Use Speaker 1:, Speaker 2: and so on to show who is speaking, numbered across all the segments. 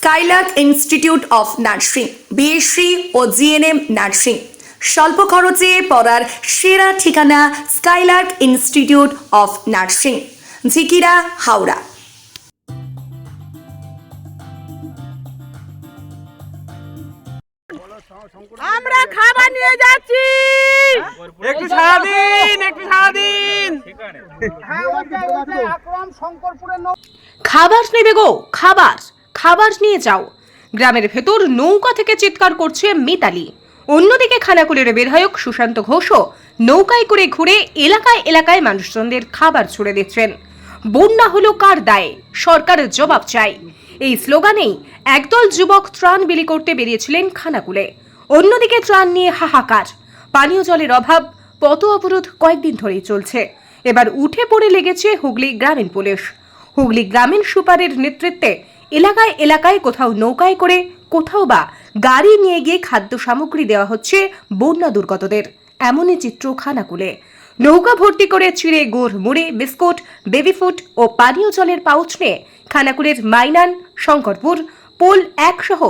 Speaker 1: Skylark institute of nursing BSc O GNM nursing স্বল্প খরচে পড়ার সেরা ঠিকানা Skylark institute of nursing Jhikira Howrah.
Speaker 2: আমরা খাবার নিয়ে যাচ্ছি।
Speaker 3: একটু সারাদিন একটু সারাদিন
Speaker 4: খাবার নেবে গো খাবার। খাবার নিয়ে যাও। গ্রামের ভেতর নৌকা থেকে চিৎকার করছে মিতালি। অন্যদিকে খানাকুলের বিধায়ক সুশান্ত ঘোষও নৌকায় করে ঘুরে এলাকায় এলাকায় মানুষজনদের খাবার ছুড়ে দিচ্ছেন। বন্যা হলো কার দায়? সরকারের জবাব চাই এই স্লোগানেই একদল যুবক ত্রাণ বিলি করতে বেরিয়েছিলেন খানাকুলে। অন্যদিকে ত্রাণ নিয়ে হাহাকার। পানীয় জলের অভাব, পথ অবরোধ কয়েকদিন ধরেই চলছে। এবার উঠে পড়ে লেগেছে হুগলি গ্রামীণ পুলিশ। হুগলি গ্রামীণ সুপারের নেতৃত্বে এলাকায় এলাকায় কোথাও নৌকায় করে, কোথাও বা গাড়ি নিয়ে গিয়ে খাদ্য সামগ্রী দেওয়া হচ্ছে বন্যা দুর্গতদের। এমনই চিত্র খানাকুলে। নৌকা ভর্তি করে চিড়ে গুড় মুড়ি, বিস্কুট, বেবি ফুড ও পানীয় জলের পাউচ নিয়ে খানাকুলের মাইনান, শঙ্করপুর, পোল এক সহ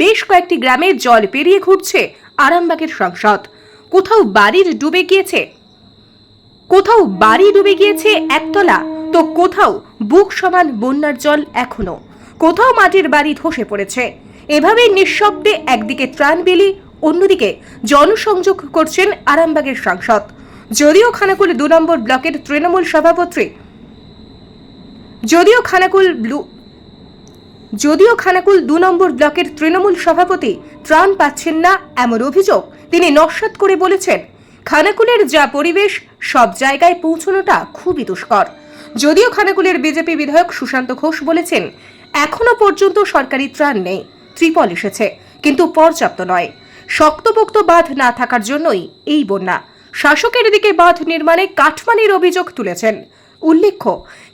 Speaker 4: বেশ কয়েকটি গ্রামে জল পেরিয়ে ঘুরছে আরামবাগের সংসদ। কোথাও বাড়ির ডুবে গিয়েছে, কোথাও বাড়ি ডুবে গিয়েছে একতলা, তো কোথাও বুক সমান বন্যার জল এখনও। কোথাও মাটির বাড়ি ধসে পড়েছে। এভাবেই নিঃশব্দে একদিকে ত্রাণ বিলি, অন্যদিকে জনসংযোগ করছেন আরামবাগের সাংসদ। যদিও খানাকুল দু নম্বর ব্লকের তৃণমূল সভাপতি, যদিও খানাকুল ব্লু, যদিও খানাকুল দু নম্বর ব্লকের তৃণমূল সভাপতি ত্রাণ পাচ্ছেন না এমন অভিযোগ তিনি নস্বাত করে বলেছেন। খানাকুলের যা পরিবেশ, সব জায়গায় পৌঁছানোটা খুবই দুষ্কর। যদিও খানাকুলের বিজেপি বিধায়ক সুশান্ত ঘোষ বলেছেন এখনও পর্যন্ত সরকারি ত্রাণ নেই। ত্রিপল এসেছে, কিন্তু পর্যাপ্ত নয়। শক্তপোক্ত বাঁধ না থাকার জন্যই এই বন্যা। শাসকের দিকে বাঁধ নির্মাণে কাঠমানির অভিযোগ তুলেছেন। উল্লেখ্য,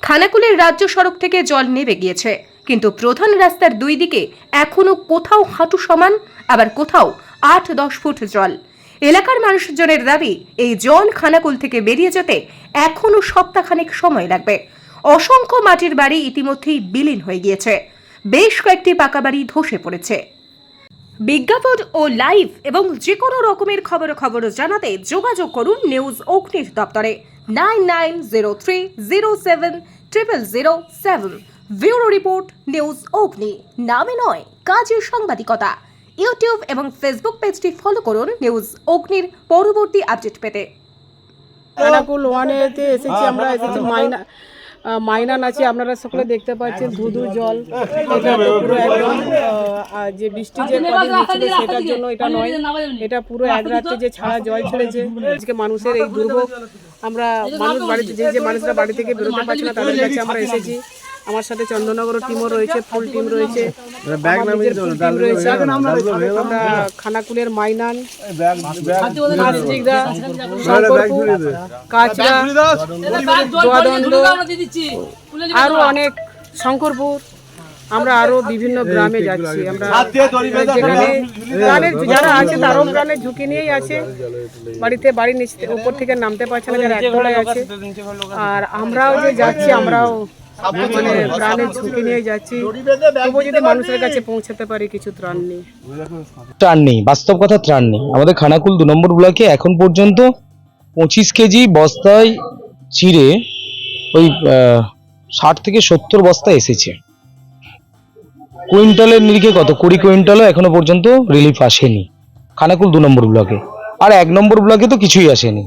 Speaker 4: খানাকুলের রাজ্য সড়ক থেকে জল নেমে গিয়েছে, কিন্তু প্রধান রাস্তার দুই দিকে এখনও কোথাও হাঁটু সমান, আবার কোথাও আট দশ ফুট জল। এলাকার মানুষজনের দাবি, এই জল খানাকুল থেকে বেরিয়ে যেতে এখনও সপ্তাহখানেক সময় লাগবে। অসংখ্য মাটির বাড়ি ইতিমধ্যেই বিলীন হয়ে গিয়েছে। বেশ কয়েকটি পাকা বাড়ি ধসে পড়েছে। বিজ্ঞাপন ও লাইভ এবং যে কোনো রকমের খবর খবর জানাতে যোগাযোগ করুন নিউজ অগ্নির দপ্তরে। Nine nine zero three zero seven triple zero seven. Bureau report news Agni. নামে নয় কাজের সাংবাদিকতা। ইউটিউব এবং ফেসবুক পেজটি ফলো করুন নিউজ অগ্নির পরবর্তী আপডেট পেতে।
Speaker 2: ওয়ানেতে এসেছি আমরা এসেছি মাইনা আহ, মাইনান আছে আপনারা সকলে দেখতে পাচ্ছেন ধুধু জল, এটা পুরো একদম যে বৃষ্টি যে কদিন হচ্ছিল সেটার জন্য এটা নয়, এটা পুরো এক রাত্রে যে ছাড়া জল ছেড়েছে। আজকে মানুষের এই দুর্ভোগ, আমরা মানুষ বাড়িতে যে যে মানুষরা বাড়ি থেকে বেরোতে পারছে না, তাদের কাছে আমরা এসেছি। আমার সাথে চন্দননগর টিমও রয়েছে ফুল টিম রয়েছে। আমার খানাকুলের মাইনান আরও অনেক শঙ্করপুর আমরা আরও বিভিন্ন গ্রামে যাচ্ছি। আমরা যেখানে প্রাণের যারা আছে তারও প্রাণের ঝুঁকি নিয়েই আছে। বাড়িতে বাড়ি নিচ উপর থেকে নামতে পারছে না যারা একতলায় আছে। আর আমরাও যে যাচ্ছি আমরাও মানে প্রাণের ঝুঁকি নিয়ে যাচ্ছি। তবুও যদি মানুষের কাছে পৌঁছাতে পারি কিছু ত্রাণ নেই।
Speaker 5: ত্রাণ নেই বাস্তব কথা ত্রাণ নেই। আমাদের খানাকুল দু নম্বর ব্লকে এখন পর্যন্ত পঁচিশ কেজি বস্তায় চিড়ে ওই ষাট থেকে সত্তর বস্তা এসেছে। কুইন্টালের নিরিখে কত? কুড়ি কুইন্টালও এখনও পর্যন্ত রিলিফ আসেনি খানাকুল দু নম্বর ব্লকে। আর এক নম্বর ব্লকে তো কিছুই আসেনি।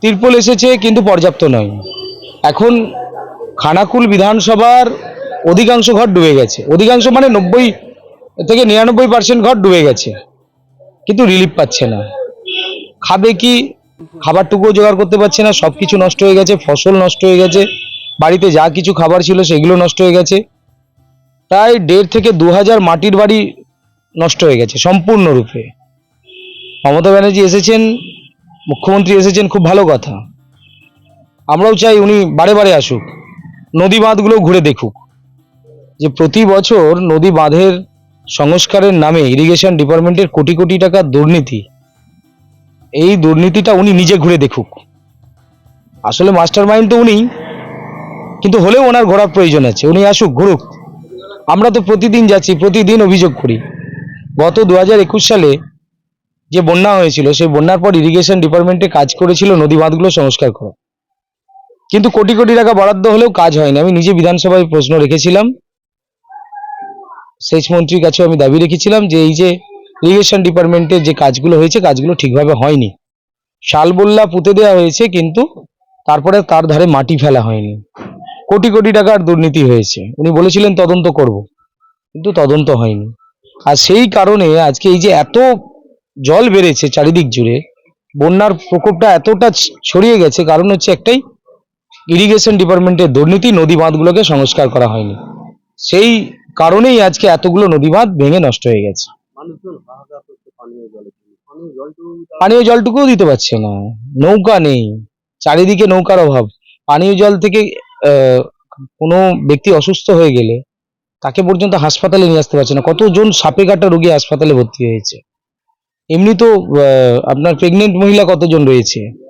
Speaker 5: তিরপল এসেছে কিন্তু পর্যাপ্ত নয়। এখন খানাকুল বিধানসভার অধিকাংশ ঘর ডুবে গেছে। অধিকাংশ মানে নব্বই থেকে নিরানব্বই পার্সেন্ট ঘর ডুবে গেছে। কিন্তু রিলিফ পাচ্ছে না। খাবে কি? খাবারটুকুও জোগাড় করতে পারছে না। সব কিছু নষ্ট হয়ে গেছে, ফসল নষ্ট হয়ে গেছে। বাড়িতে যা কিছু খাবার ছিল সেগুলো নষ্ট হয়ে গেছে। প্রায় দেড় থেকে দু হাজার মাটির বাড়ি নষ্ট হয়ে গেছে সম্পূর্ণরূপে। মমতা ব্যানার্জি এসেছেন, মুখ্যমন্ত্রী এসেছেন, খুব ভালো কথা। আমরাও চাই উনি বারে বারে আসুক। নদী বাঁধগুলো ঘুরে দেখুক। যে প্রতি বছর নদী বাঁধের সংস্কারের নামে ইরিগেশন ডিপার্টমেন্টের কোটি কোটি টাকার দুর্নীতি, এই দুর্নীতিটা উনি নিজে ঘুরে দেখুক। আসলে মাস্টার মাইন্ড তো উনি, কিন্তু হলেও ওনার ঘোরার প্রয়োজন আছে। উনি আসুক, ঘুরুক। আমরা তো প্রতিদিন যাচ্ছি, প্রতিদিন অভিযোগ করি। গত দু হাজার একুশ সালে যে বন্যা হয়েছিল, সেই বন্যার পর ইরিগেশন ডিপার্টমেন্টে কাজ করেছিল নদী বাঁধগুলো সংস্কার করা। কিন্তু কোটি কোটি টাকা বরাদ্দ হলেও কাজ হয়নি। আমি নিজে বিধানসভায় প্রশ্ন রেখেছিলাম। সেচ মন্ত্রীর কাছেও আমি দাবি রেখেছিলাম যে এই যে ইরিগেশন ডিপার্টমেন্টের যে কাজগুলো হয়েছে, কাজগুলো ঠিকভাবে হয়নি। শাল বল্লা পুঁতে দেওয়া হয়েছে, কিন্তু তারপরে তার ধারে মাটি ফেলা হয়নি। কোটি কোটি টাকার দুর্নীতি হয়েছে। উনি বলেছিলেন, তদন্ত করব। কিন্তু তদন্ত হয়নি। আর সেই কারণে আজকে এই যে এত জল বেড়েছে চারিদিক জুড়ে, বন্যার প্রকোপটা এতটা ছড়িয়ে গেছে, কারণ হচ্ছে একটাই ইরিগেশন ডিপার্টমেন্টের দুর্নীতি নদী বাঁধগুলোকে সংস্কার করা হয়নি। সেই কারণেই আজকে এতগুলো নদী বাঁধ ভেঙে নষ্ট হয়ে গেছে। পানীয় জলটুকুও দিতে পারছে না। নৌকা নেই। চারিদিকে নৌকার অভাব। পানীয় জল থেকে আহ, কোনো ব্যক্তি অসুস্থ হয়ে গেলে তাকে পর্যন্ত হাসপাতালে নিয়ে আসতে পারছে না। কতজন সাপে কাটা রোগী হাসপাতালে ভর্তি হয়েছে? এমনি তো আহ, আপনার প্রেগনেন্ট মহিলা কতজন রয়েছে?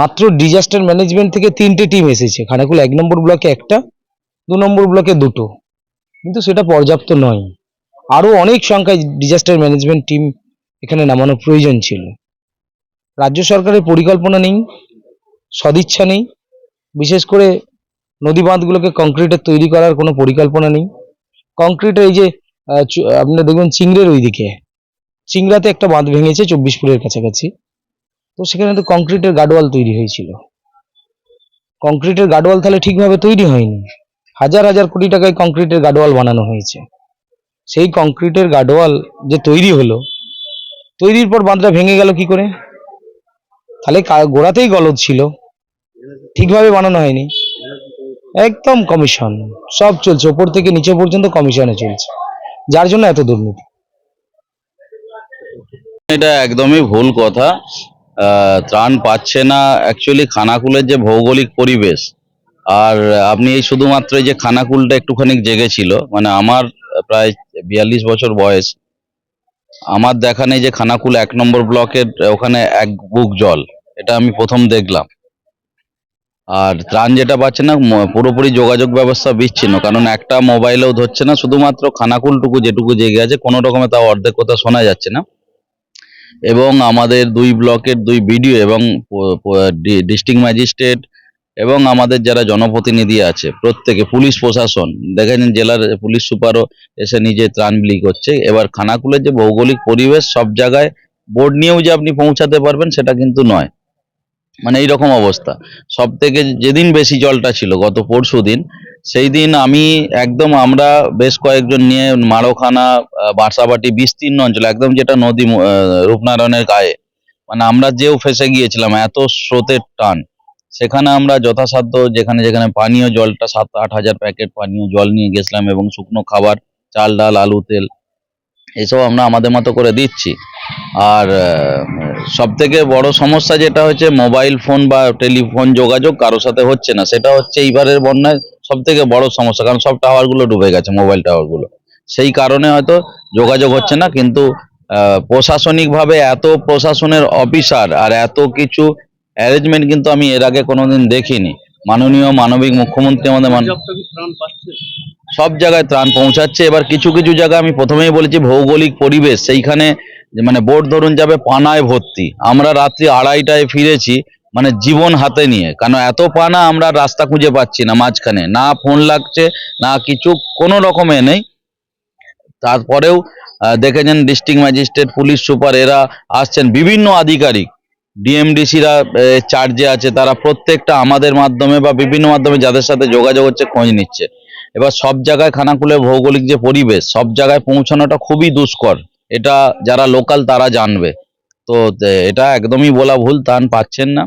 Speaker 5: মাত্র ডিজাস্টার ম্যানেজমেন্ট থেকে তিনটে টিম এসেছে। খানাকুল এক নম্বর ব্লকে একটা, দু নম্বর ব্লকে দুটো। কিন্তু সেটা পর্যাপ্ত নয়। আরও অনেক সংখ্যায় ডিজাস্টার ম্যানেজমেন্ট টিম এখানে নামানো প্রয়োজন ছিল। রাজ্য সরকারের পরিকল্পনা নেই, সদিচ্ছা নেই। বিশেষ করে নদী বাঁধগুলোকে কংক্রিটের তৈরি করার কোনো পরিকল্পনা নেই। কংক্রিটের এই যে আপনারা দেখবেন চিংড়ের ওইদিকে। চিংড়াতে একটা বাঁধ ভেঙেছে চব্বিশপুরের কাছাকাছি। তো সেখানে তো কংক্রিটের গার্ডওয়াল তৈরি হয়েছিল। কংক্রিটের গার্ডওয়াল তাহলে ঠিকভাবে তৈরি হয়নি। হাজার হাজার কোটি টাকায় কংক্রিটের গার্ডওয়াল বানানো হয়েছে। সেই কংক্রিটের গার্ডওয়াল যে তৈরি হলো, তৈরির পর বাঁধটা ভেঙে গেল কি করে? তাহলে গোড়াতেই গলদ ছিল। ঠিকভাবে বানানো হয়নি। একদম কমিশন সব চলছে। ওপর থেকে নিচে পর্যন্ত কমিশনে চলছে। যার জন্য এত দুর্নীতি।
Speaker 6: এটা একদমই ভুল কথা। ত্রাণ পাচ্ছে না অ্যাকচুয়ালি খানাকুলের যে ভৌগোলিক পরিবেশ। আর আপনি এই শুধুমাত্র যে খানাকুলটা একটুখানি জেগেছিল মানে আমার প্রায় বিয়াল্লিশ বছর বয়স, আমার দেখা নেই যে খানাকুল এক নম্বর ব্লকের ওখানে এক বুক জল, এটা আমি প্রথম দেখলাম। আর ত্রাণ যেটা পাচ্ছে না পুরোপুরি যোগাযোগ ব্যবস্থা বিচ্ছিন্ন, কারণ একটা মোবাইলেও ধরছে না, শুধুমাত্র খানাকুলটুকু যেটুকু জেগে আছে, কোনো রকমে তাও অর্ধেক কথা শোনা যাচ্ছে না। এবং আমাদের দুই ব্লকের দুই বিডিও এবং ডিস্ট্রিক্ট ম্যাজিস্ট্রেট এবং আমাদের যারা জনপ্রতিনিধি আছে, প্রত্যেকে পুলিশ প্রশাসন। দেখেছেন জেলার পুলিশ সুপারও এসে নিজে ত্রাণ বিলি করছে। এবার খানাকুলের যে ভৌগোলিক পরিবেশ সব জায়গায় বোর্ড নিয়েও যে আপনি পৌঁছাতে পারবেন সেটা কিন্তু নয়। মানে এই রকম অবস্থা। সব থেকে যেদিন বেশি জলটা ছিল, গত পরশু দিন সেই দিন আমি একদম আমরা বেশ কয়েকজন নিয়ে মারোখানা বাসাবাটি বিস্তীর্ণ অঞ্চল, একদম যেটা নদী রূপনারায়ণের গায়ে। মানে আমরা যেও ফেসে গিয়েছিলাম, এত স্রোতের টান। সেখানে আমরা যথাসাধ্য যেখানে যেখানে পানীয় জলটা সাত আট হাজার প্যাকেট পানীয় জল নিয়ে গেছিলাম এবং শুকনো খাবার, চাল ডাল, আলু, তেল। এসব আমরা আমাদের মতো করে দিচ্ছি। আর সব থেকে বড় সমস্যা যেটা হচ্ছে মোবাইল ফোন বা টেলিফোন যোগাযোগ কারোর সাথে হচ্ছে না। সেটা হচ্ছে এইবারের বন্যায় সব থেকে বড় সমস্যা, কারণ সব টাওয়ারগুলো ডুবে গেছে, মোবাইল টাওয়ারগুলো। সেই কারণে হয়তো যোগাযোগ হচ্ছে না, কিন্তু প্রশাসনিকভাবে এত প্রশাসনের অফিসার আর এত কিছু অ্যারেঞ্জমেন্ট কিন্তু আমি এর আগে কোনোদিন দেখিনি। মাননীয় মানবিক মুখ্যমন্ত্রী আমাদের সব জায়গায় ত্রাণ পৌঁছাচ্ছে। এবার কিছু কিছু জায়গায় আমি প্রথমেই বলেছি ভৌগোলিক পরিবেশ, সেইখানে মানে বোট ধরুন যাবে পানায় ভর্তি। আমরা রাত্রি আড়াইটায় ফিরেছি মানে জীবন হাতে নিয়ে। কারণ এত পানা আমরা রাস্তা খুঁজে পাচ্ছি না মাঝখানে। না ফোন লাগছে, না কিছু, কোনো রকমে নেই। তারপরেও দেখেছেন ডিস্ট্রিক্ট ম্যাজিস্ট্রেট, পুলিশ সুপার, এরা আসছেন বিভিন্ন আধিকারিক। ডিএমডিসিরা চার্জে আছে, তারা প্রত্যেকটা আমাদের মাধ্যমে বা বিভিন্ন মাধ্যমে যাদের সাথে যোগাযোগ হচ্ছে খোঁজ নিচ্ছে। এবার সব জায়গায় খানাকুলের ভৌগোলিক যে পরিবেশ, সব জায়গায় পৌঁছানোটা খুবই দুষ্কর। এটা যারা লোকাল তারা জানবে। তো এটা একদমই বলা ভুল ত্রাণ পাচ্ছেন না।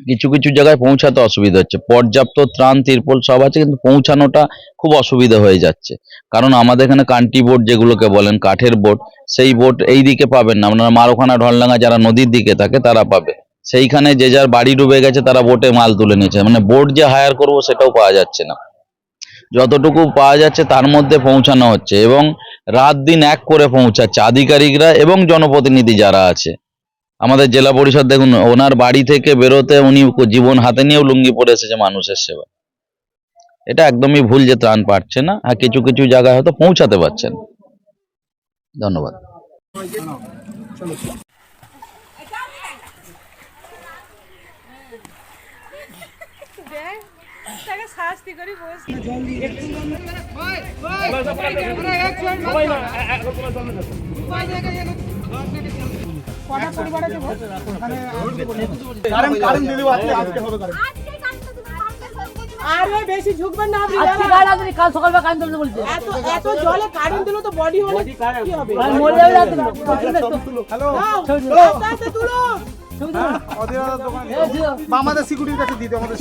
Speaker 6: কিছু কিছু জায়গায় পৌঁছাতে অসুবিধা হচ্ছে। পর্যাপ্ত ত্রাণ, তিরপল সব আছে, কিন্তু পৌঁছানোটা খুব অসুবিধা হয়ে যাচ্ছে। কারণ আমাদের এখানে কান্টি বোট যেগুলোকে বলেন, কাঠের বোট, সেই বোট এই দিকে পাবেন না। আপনারা মারোখানা, ঢলডাঙ্গা যারা নদীর দিকে থাকে, তারা পাবে। সেইখানে যে যার বাড়ি ডুবে গেছে, তারা বোটে মাল তুলে নিয়েছে। মানে বোট যে হায়ার করব, সেটাও পাওয়া যাচ্ছে না। যতটুকু পাওয়া যাচ্ছে তার মধ্যে পৌঁছানো হচ্ছে এবং রাত দিন এক করে পৌঁছাচ্ছে আধিকারিকরা এবং জনপ্রতিনিধি যারা আছে। আমাদের জেলা পরিষদ দেখুন, ওনার বাড়ি থেকে বেরোতে উনি জীবন হাতে নিয়েও লুঙ্গি পরে এসেছে মানুষের সেবা। এটা একদমই ভুল যে ত্রাণ পাচ্ছে না, আর কিছু কিছু জায়গায় হয়তো পৌঁছাতে পারছেন। ধন্যবাদ।
Speaker 2: আরে বেশি ঝুঁকবেন না আপনি দাদা।
Speaker 7: কাল সকালবেলা কারেন্ট দেবে বলছে।
Speaker 2: এত এত জলে কারেন্ট দিলে তো বডি হলে কি হবে?
Speaker 7: আর মরে যাবে
Speaker 2: আস্তে তুলো।
Speaker 8: আমাদের সিকিউরিটির কাছে দিতে আমাদের